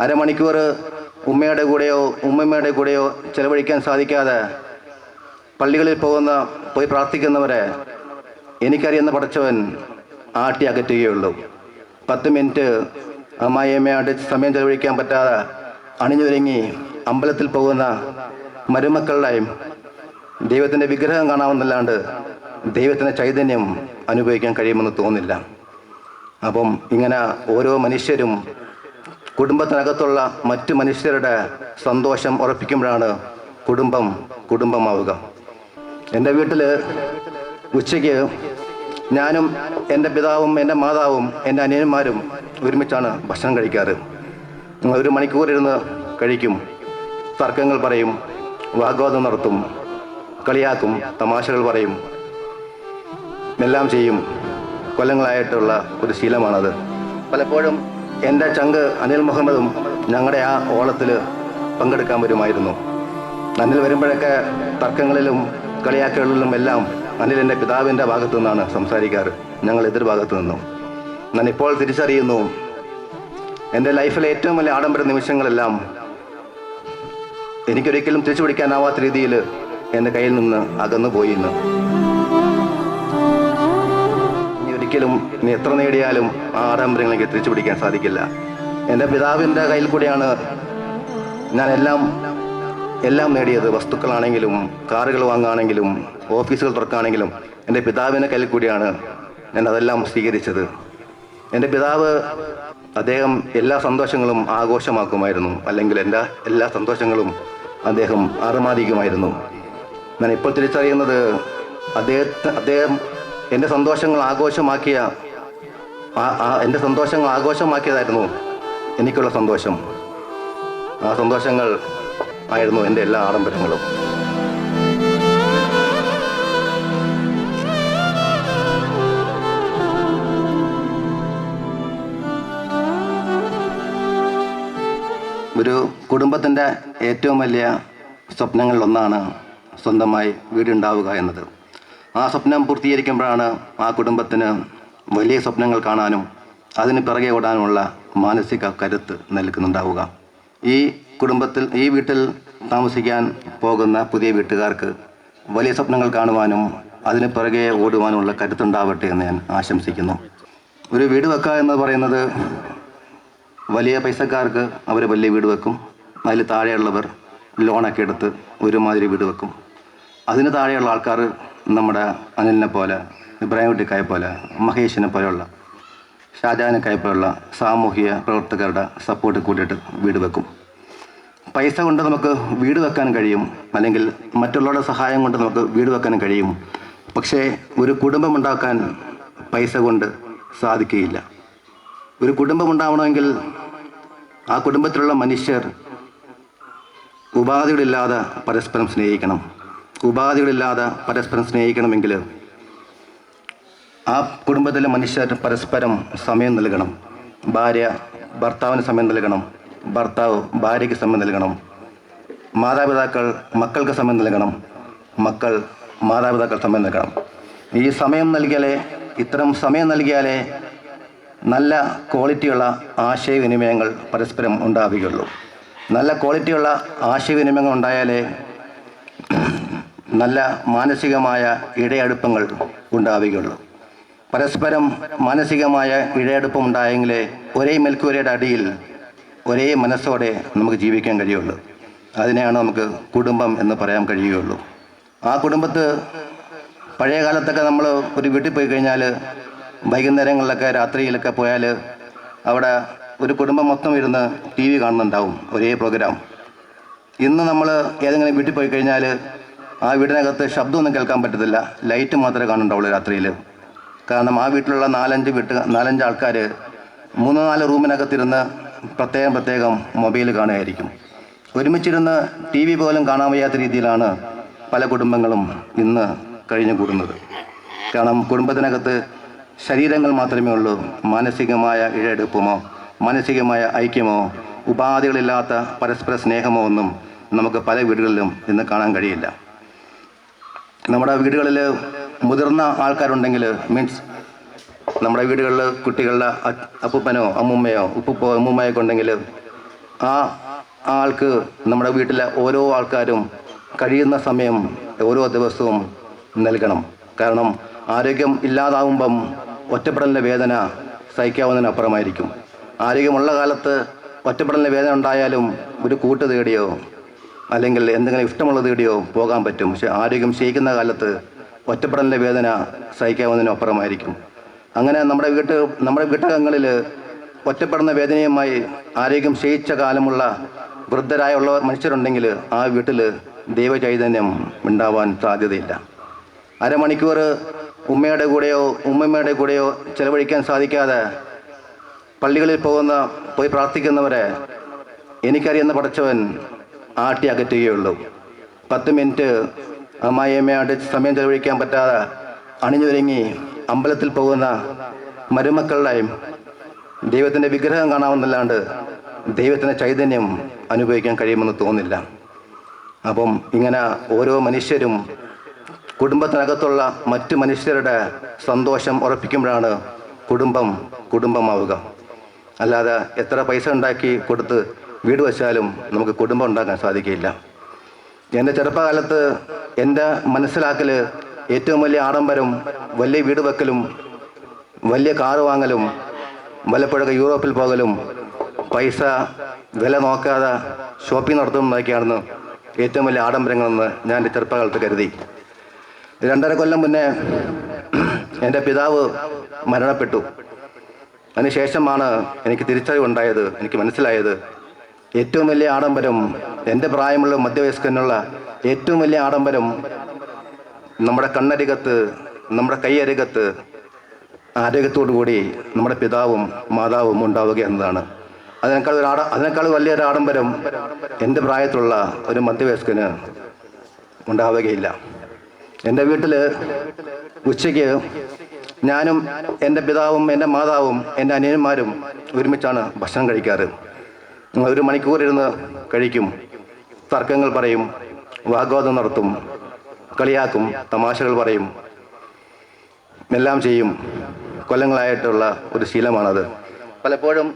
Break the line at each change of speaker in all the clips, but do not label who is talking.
അരമണിക്കൂർ ഉമ്മയുടെ കൂടെയോ ഉമ്മമ്മയുടെ കൂടെയോ ചെലവഴിക്കാൻ സാധിക്കാതെ പള്ളികളിൽ പോകുന്ന പോയി പ്രാർത്ഥിക്കുന്നവരെ എനിക്കറിയുന്ന പടച്ചവൻ ആട്ടി അകറ്റുകയുള്ളൂ. പത്ത് മിനിറ്റ് അമ്മായിയമ്മയായിട്ട് സമയം ചെലവഴിക്കാൻ പറ്റാതെ അണിഞ്ഞൊരുങ്ങി അമ്പലത്തിൽ പോകുന്ന മരുമക്കളുടെയും ദൈവത്തിന്റെ വിഗ്രഹം കാണാമെന്നല്ലാണ്ട് ദൈവത്തിന്റെ ചൈതന്യം അനുഭവിക്കാൻ കഴിയുമെന്ന് തോന്നില്ല. അപ്പം ഇങ്ങനെ ഓരോ മനുഷ്യരും കുടുംബത്തിനകത്തുള്ള മറ്റു മനുഷ്യരുടെ സന്തോഷം ഉറപ്പിക്കുമ്പോഴാണ് കുടുംബം കുടുംബമാവുക. എന്റെ വീട്ടിൽ ഉച്ചയ്ക്ക് ഞാനും എന്റെ പിതാവും എന്റെ മാതാവും എന്റെ അനിയന്മാരും ഒരുമിച്ചാണ് ഭക്ഷണം കഴിക്കാറ്. ഒരു മണിക്കൂർ ഇരുന്ന് കഴിക്കും തർക്കങ്ങൾ പറയും വാഗ്വാദം നടത്തും കളിയാക്കും തമാശകൾ പറയും എല്ലാം ചെയ്യും. കൊല്ലങ്ങളായിട്ടുള്ള ഒരു ശീലമാണത്. പലപ്പോഴും എന്റെ ചങ്ക് അനിൽ മുഹമ്മദും ഞങ്ങളുടെ ആ ഓളത്തിൽ പങ്കെടുക്കാൻ വരുമായിരുന്നു. അനിൽ വരുമ്പോഴൊക്കെ തർക്കങ്ങളിലും കളിയാക്കലുകളിലും എല്ലാം അനിൽ എന്റെ പിതാവിന്റെ ഭാഗത്തു നിന്നാണ് സംസാരിക്കാറ്. ഞങ്ങൾ എതിർ ഭാഗത്തു നിന്നും. ഞാൻ ഇപ്പോൾ തിരിച്ചറിയുന്നു എന്റെ ലൈഫിലെ ഏറ്റവും വലിയ ആഡംബര നിമിഷങ്ങളെല്ലാം എനിക്കൊരിക്കലും തിരിച്ചു പിടിക്കാനാവാത്ത രീതിയിൽ എന്റെ കയ്യിൽ നിന്ന് അകന്നു പോയി ഇനി ഒരിക്കലും നീ എത്ര നേടിയാലും ആ ആഡംബരങ്ങൾ എനിക്ക് തിരിച്ചു പിടിക്കാൻ സാധിക്കില്ല. എന്റെ പിതാവിന്റെ കയ്യിൽ കൂടിയാണ് ഞാൻ എല്ലാം എല്ലാം നേടിയത്. വസ്തുക്കളാണെങ്കിലും കാറുകൾ വാങ്ങുകയാണെങ്കിലും ഓഫീസുകൾ തുറക്കുകയാണെങ്കിലും എന്റെ പിതാവിന്റെ കയ്യിൽ കൂടിയാണ് ഞാൻ അതെല്ലാം സ്വീകരിച്ചത്. എന്റെ പിതാവ് അദ്ദേഹം എല്ലാ സന്തോഷങ്ങളും ആഘോഷമാക്കുമായിരുന്നു. അല്ലെങ്കിൽ എന്റെ എല്ലാ സന്തോഷങ്ങളും അദ്ദേഹം അറുമാതിക്കുമായിരുന്നു ഞാൻ ഇപ്പോൾ തിരിച്ചറിയുന്നത് അദ്ദേഹത്തെ അദ്ദേഹം എന്റെ സന്തോഷങ്ങൾ ആഘോഷമാക്കിയ എന്റെ സന്തോഷങ്ങൾ ആഘോഷമാക്കിയതായിരുന്നു എനിക്കുള്ള സന്തോഷം. ആ സന്തോഷങ്ങൾ ആയിരുന്നു എന്റെ എല്ലാ ആഡംബരങ്ങളും. ഒരു കുടുംബത്തിന്റെ ഏറ്റവും വലിയ സ്വപ്നങ്ങളിലൊന്നാണ് സ്വന്തമായി വീടുണ്ടാവുക എന്നത്. ആ സ്വപ്നം പൂർത്തീകരിക്കുമ്പോഴാണ് ആ കുടുംബത്തിന് വലിയ സ്വപ്നങ്ങൾ കാണാനും അതിന് പിറകെ ഓടാനുമുള്ള മാനസിക കരുത്ത് നൽകുന്നുണ്ടാവുക. ഈ കുടുംബത്തിൽ ഈ വീട്ടിൽ താമസിക്കാൻ പോകുന്ന പുതിയ വീട്ടുകാർക്ക് വലിയ സ്വപ്നങ്ങൾ കാണുവാനും അതിന് പിറകെ ഓടുവാനുമുള്ള കരുത്തുണ്ടാവട്ടെ എന്ന് ഞാൻ ആശംസിക്കുന്നു. ഒരു വീട് വെക്കുക എന്ന് പറയുന്നത് വലിയ പൈസക്കാർക്ക് അവർ വലിയ വീട് വെക്കും. അതിൽ താഴെയുള്ളവർ ലോണൊക്കെ എടുത്ത് ഒരുമാതിരി വീട് വെക്കും. അതിന് താഴെയുള്ള ആൾക്കാർ നമ്മുടെ അനിലിനെ പോലെ ഇബ്രാഹിം കുട്ടിക്കായ പോലെ മഹേഷിനെ പോലെയുള്ള ഷാജാനക്കായ പോലെയുള്ള സാമൂഹിക പ്രവർത്തകരുടെ സപ്പോർട്ട് കൂട്ടിയിട്ട് വീട് വെക്കും. പൈസ കൊണ്ട് നമുക്ക് വീട് വെക്കാൻ കഴിയും അല്ലെങ്കിൽ മറ്റുള്ളവരുടെ സഹായം കൊണ്ട് നമുക്ക് വീട് വെക്കാൻ കഴിയും. പക്ഷേ ഒരു കുടുംബം ഉണ്ടാക്കാൻ പൈസ കൊണ്ട് സാധിക്കുകയില്ല. ഒരു കുടുംബം ഉണ്ടാവണമെങ്കിൽ ആ കുടുംബത്തിലുള്ള മനുഷ്യർ ഉപാധികളില്ലാതെ പരസ്പരം സ്നേഹിക്കണം. ഉപാധികളില്ലാതെ പരസ്പരം സ്നേഹിക്കണമെങ്കിൽ ആ കുടുംബത്തിലെ മനുഷ്യർ പരസ്പരം സമയം നൽകണം. ഭാര്യ ഭർത്താവിന് സമയം നൽകണം. ഭർത്താവ് ഭാര്യയ്ക്ക് സമയം നൽകണം. മാതാപിതാക്കൾ മക്കൾക്ക് സമയം നൽകണം. മക്കൾ മാതാപിതാക്കൾ സമയം നൽകണം. ഈ സമയം നൽകിയാലേ ഇത്തരം സമയം നൽകിയാലേ നല്ല ക്വാളിറ്റിയുള്ള ആശയവിനിമയങ്ങൾ പരസ്പരം ഉണ്ടാവുകയുള്ളൂ. നല്ല ക്വാളിറ്റിയുള്ള ആശയവിനിമയങ്ങൾ ഉണ്ടായാലേ നല്ല മാനസികമായ ഇടയടുപ്പങ്ങൾ ഉണ്ടാവുകയുള്ളൂ. പരസ്പരം മാനസികമായ ഇഴയടുപ്പം ഉണ്ടായെങ്കിലേ ഒരേ മേൽക്കൂരയുടെ അടിയിൽ ഒരേ മനസ്സോടെ നമുക്ക് ജീവിക്കാൻ കഴിയുള്ളൂ. അതിനെയാണ് നമുക്ക് കുടുംബം എന്ന് പറയാൻ കഴിയുകയുള്ളൂ. ആ കുടുംബത്ത് പഴയ കാലത്തൊക്കെ നമ്മൾ ഒരു വീട്ടിൽ പോയി കഴിഞ്ഞാൽ വൈകുന്നേരങ്ങളിലൊക്കെ രാത്രിയിലൊക്കെ പോയാൽ അവിടെ ഒരു കുടുംബം മൊത്തം ഇരുന്ന് ടി വി കാണുന്നുണ്ടാവും ഒരേ പ്രോഗ്രാം. ഇന്ന് നമ്മൾ ഏതെങ്കിലും വീട്ടിൽ പോയി കഴിഞ്ഞാൽ ആ വീടിനകത്ത് ശബ്ദമൊന്നും കേൾക്കാൻ പറ്റത്തില്ല. ലൈറ്റ് മാത്രമേ കാണുന്നുണ്ടാവുള്ളൂ രാത്രിയിൽ കാരണം ആ വീട്ടിലുള്ള നാലഞ്ച് വീട്ട് നാലഞ്ച് ആൾക്കാർ മൂന്ന് നാല് റൂമിനകത്തിരുന്ന് പ്രത്യേകം പ്രത്യേകം മൊബൈൽ കാണുകയായിരിക്കും. ഒരുമിച്ചിരുന്ന് ടി വി പോലും കാണാൻ വയ്യാത്ത രീതിയിലാണ് പല കുടുംബങ്ങളും ഇന്ന് കഴിഞ്ഞു കൂടുന്നത് കാരണം കുടുംബത്തിനകത്ത് ശരീരങ്ങൾ മാത്രമേ ഉള്ളൂ. മാനസികമായ ഇഴയെടുപ്പമോ മാനസികമായ ഐക്യമോ ഉപാധികളില്ലാത്ത പരസ്പര സ്നേഹമോ ഒന്നും നമുക്ക് പല വീടുകളിലും ഇന്ന് കാണാൻ കഴിയില്ല. നമ്മുടെ വീടുകളിൽ മുതിർന്ന ആൾക്കാരുണ്ടെങ്കിൽ മീൻസ് നമ്മുടെ വീടുകളിൽ കുട്ടികളുടെ അപ്പൂപ്പനോ അമ്മൂമ്മയോ ഉപ്പുപ്പോ അമ്മൂമ്മയൊക്കെ ഉണ്ടെങ്കിൽ ആ ആൾക്ക് നമ്മുടെ വീട്ടിലെ ഓരോ ആൾക്കാരും കഴിയുന്ന സമയം ഓരോ ദിവസവും നൽകണം. കാരണം ആരോഗ്യം ഇല്ലാതാവുമ്പം ഒറ്റപ്പെടലിന്റെ വേദന സഹിക്കാവുന്നതിനപ്പുറമായിരിക്കും. ആരോഗ്യമുള്ള കാലത്ത് ഒറ്റപ്പെടലിന്റെ വേദന ഉണ്ടായാലും ഒരു കൂട്ട് തേടിയോ അല്ലെങ്കിൽ എന്തെങ്കിലും ഇഷ്ടമുള്ളത് തേടിയോ പോകാൻ പറ്റും. പക്ഷെ ആരോഗ്യം ക്ഷയിക്കുന്ന കാലത്ത് ഒറ്റപ്പെടലിന്റെ വേദന സഹിക്കാവുന്നതിനപ്പുറമായിരിക്കും അങ്ങനെ നമ്മുടെ വീട്ട് നമ്മുടെ വീട്ടകങ്ങളിൽ ഒറ്റപ്പെടുന്ന വേദനയുമായി ആരോഗ്യം ക്ഷയിച്ച കാലമുള്ള വൃദ്ധരായുള്ള മനുഷ്യരുണ്ടെങ്കിൽ ആ വീട്ടിൽ ദൈവചൈതന്യം ഉണ്ടാവാൻ സാധ്യതയില്ല. അരമണിക്കൂർ ഉമ്മയുടെ കൂടെയോ ഉമ്മമ്മയുടെ കൂടെയോ ചെലവഴിക്കാൻ സാധിക്കാതെ പള്ളികളിൽ പോകുന്ന പോയി പ്രാർത്ഥിക്കുന്നവരെ എനിക്കറിയുന്ന പഠിച്ചവൻ ആട്ടി അകറ്റുകയുള്ളൂ. പത്ത് മിനിറ്റ് അമ്മായിയമ്മയായിട്ട് സമയം ചെലവഴിക്കാൻ പറ്റാതെ അണിഞ്ഞൊരുങ്ങി അമ്പലത്തിൽ പോകുന്ന മരുമക്കളുടെയും ദൈവത്തിന്റെ വിഗ്രഹം കാണാമെന്നല്ലാണ്ട് ദൈവത്തിന്റെ ചൈതന്യം അനുഭവിക്കാൻ കഴിയുമെന്ന് തോന്നില്ല. അപ്പം ഇങ്ങനെ ഓരോ മനുഷ്യരും കുടുംബത്തിനകത്തുള്ള മറ്റു മനുഷ്യരുടെ സന്തോഷം ഉറപ്പിക്കുമ്പോഴാണ് കുടുംബം കുടുംബമാവുക. അല്ലാതെ എത്ര പൈസ ഉണ്ടാക്കി കൊടുത്ത് വീട് വച്ചാലും നമുക്ക് കുടുംബം ഉണ്ടാക്കാൻ സാധിക്കില്ല. എന്റെ ചെറുപ്പകാലത്ത് എന്റെ മനസ്സിലാക്കൽ ഏറ്റവും വലിയ ആഡംബരം വലിയ വീട് വെക്കലും വലിയ കാറ് വാങ്ങലും വല്ലപ്പോഴൊക്കെ യൂറോപ്പിൽ പോകലും പൈസ വില നോക്കാതെ ഷോപ്പിംഗ് നടത്തുന്നതൊക്കെയാണെന്ന് ഏറ്റവും വലിയ ആഡംബരങ്ങളെന്ന് ഞാൻ എന്റെ ചെറുപ്പകാലത്ത് കരുതി. രണ്ടര കൊല്ലം മുന്നേ എന്റെ പിതാവ് മരണപ്പെട്ടു. അതിനുശേഷമാണ് എനിക്ക് തിരിച്ചറിവുണ്ടായത് എനിക്ക് മനസ്സിലായത് ഏറ്റവും വലിയ ആഡംബരം എന്റെ പ്രായമുള്ള മധ്യവയസ്കനുള്ള ഏറ്റവും വലിയ ആഡംബരം നമ്മുടെ കണ്ണരികത്ത് നമ്മുടെ കൈയരികത്ത് ആരോഗ്യത്തോടു കൂടി നമ്മുടെ പിതാവും മാതാവും ഉണ്ടാവുക എന്നതാണ്. അതിനേക്കാൾ ഒരു ആട അതിനേക്കാൾ വലിയൊരു ആഡംബരം എന്റെ പ്രായത്തിലുള്ള ഒരു മധ്യവയസ്കന് ഉണ്ടാവുകയില്ല. എന്റെ വീട്ടിൽ ഉച്ചയ്ക്ക് ഞാനും എന്റെ പിതാവും എന്റെ മാതാവും എന്റെ അനിയന്മാരും ഒരുമിച്ചാണ് ഭക്ഷണം കഴിക്കാറ്. ഒരു മണിക്കൂർ ഇരുന്ന് കഴിക്കും തർക്കങ്ങൾ പറയും വാഗ്വാദം നടത്തും കളിയാക്കും തമാശകൾ പറയും എല്ലാം ചെയ്യും. കൊല്ലങ്ങളായിട്ടുള്ള ഒരു ശീലമാണത്. പലപ്പോഴും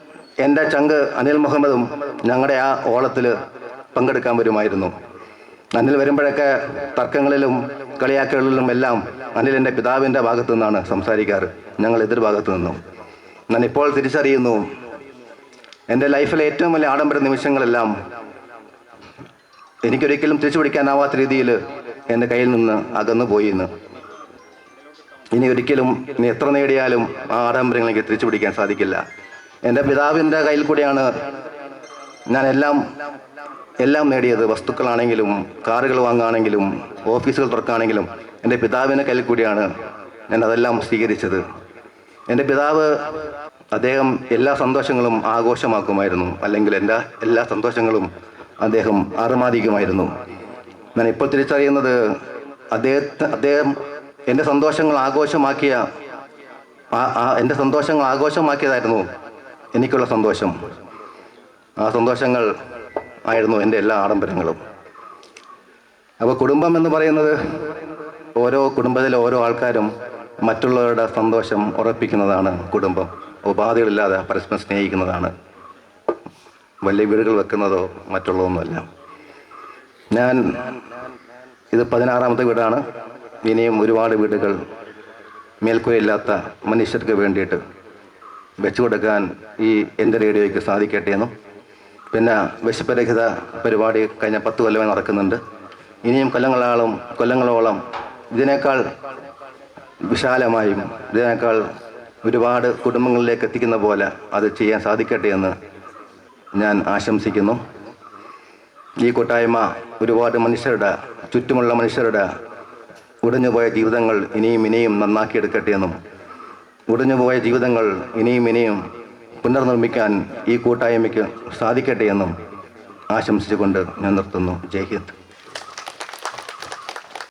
എന്റെ ചങ്ക് അനിൽ മുഹമ്മദും ഞങ്ങളുടെ ആ ഓളത്തിൽ പങ്കെടുക്കാൻ വരുമായിരുന്നു. അനിൽ വരുമ്പോഴൊക്കെ തർക്കങ്ങളിലും കളിയാക്കലുകളിലും എല്ലാം അനിൽ എന്റെ പിതാവിന്റെ ഭാഗത്തു നിന്നാണ് സംസാരിക്കാറ് ഞങ്ങൾ എതിർ ഭാഗത്തു നിന്നും ഞാൻ ഇപ്പോൾ തിരിച്ചറിയുന്നു എന്റെ ലൈഫിലെ ഏറ്റവും വലിയ ആഡംബര നിമിഷങ്ങളെല്ലാം എനിക്കൊരിക്കലും തിരിച്ചു പിടിക്കാനാവാത്ത രീതിയിൽ എന്റെ കയ്യിൽ നിന്ന് അകന്നു പോയി എന്ന് ഇനി ഒരിക്കലും ഇനി എത്ര നേടിയാലും ആ ആഡംബരങ്ങൾ എനിക്ക് തിരിച്ചു പിടിക്കാൻ സാധിക്കില്ല. എന്റെ പിതാവിന്റെ കയ്യിൽ കൂടിയാണ് ഞാൻ എല്ലാം എല്ലാം നേടിയത്. വസ്തുക്കളാണെങ്കിലും കാറുകൾ വാങ്ങുകയാണെങ്കിലും ഓഫീസുകൾ തുറക്കുകയാണെങ്കിലും എന്റെ പിതാവിന്റെ കയ്യിൽ കൂടിയാണ് ഞാൻ അതെല്ലാം സ്വീകരിച്ചത്. എന്റെ പിതാവ് അദ്ദേഹം എല്ലാ സന്തോഷങ്ങളും ആഘോഷമാക്കുമായിരുന്നു. അല്ലെങ്കിൽ എന്റെ എല്ലാ സന്തോഷങ്ങളും അദ്ദേഹം അറുമാദിക്കുമായിരുന്നു ഞാൻ ഇപ്പോൾ തിരിച്ചറിയുന്നത് അദ്ദേഹത്തെ അദ്ദേഹം എന്റെ സന്തോഷങ്ങൾ ആഘോഷമാക്കിയ എന്റെ സന്തോഷങ്ങൾ ആഘോഷമാക്കിയതായിരുന്നു എനിക്കുള്ള സന്തോഷം. ആ സന്തോഷങ്ങൾ ആയിരുന്നു എന്റെ എല്ലാ ആഡംബരങ്ങളും. അപ്പോൾ കുടുംബം എന്ന് പറയുന്നത് ഓരോ കുടുംബത്തിലെ ഓരോ ആൾക്കാരും മറ്റുള്ളവരുടെ സന്തോഷം ഉറപ്പിക്കുന്നതാണ് കുടുംബം. ഉപാധികളില്ലാതെ പരസ്പരം സ്നേഹിക്കുന്നതാണ്. വലിയ വീടുകൾ വെക്കുന്നതോ മറ്റുള്ളതൊന്നുമല്ല. ഞാൻ ഇത് പതിനാറാമത്തെ വീടാണ്. ഇനിയും ഒരുപാട് വീടുകൾ മേൽക്കൂരയില്ലാത്ത മനുഷ്യർക്ക് വേണ്ടിയിട്ട് വെച്ചു കൊടുക്കാൻ ഈ എന്റെ റേഡിയോയ്ക്ക് സാധിക്കട്ടെ എന്നും. പിന്നെ വിശപ്പരഹിത പരിപാടി കഴിഞ്ഞ പത്ത് കൊല്ലമേ നടക്കുന്നുണ്ട്. ഇനിയും കൊല്ലങ്ങളാളും കൊല്ലങ്ങളോളം ഇതിനേക്കാൾ വിശാലമായും ഇതിനേക്കാൾ ഒരുപാട് കുടുംബങ്ങളിലേക്ക് എത്തിക്കുന്ന പോലെ അത് ചെയ്യാൻ സാധിക്കട്ടെ എന്ന് ഞാൻ ആശംസിക്കുന്നു. ഈ കൂട്ടായ്മ ഒരുപാട് മനുഷ്യരുടെ ചുറ്റുമുള്ള മനുഷ്യരുടെ ഉടഞ്ഞുപോയ ജീവിതങ്ങൾ ഇനിയും ഇനിയും നന്നാക്കിയെടുക്കട്ടെ എന്നും ഉടഞ്ഞുപോയ ജീവിതങ്ങൾ ഇനിയും ഇനിയും പുനർനിർമ്മിക്കാൻ ഈ കൂട്ടായ്മയ്ക്ക് സാധിക്കട്ടെ എന്നും ആശംസിച്ചുകൊണ്ട് ഞാൻ നിർത്തുന്നു. ജയ്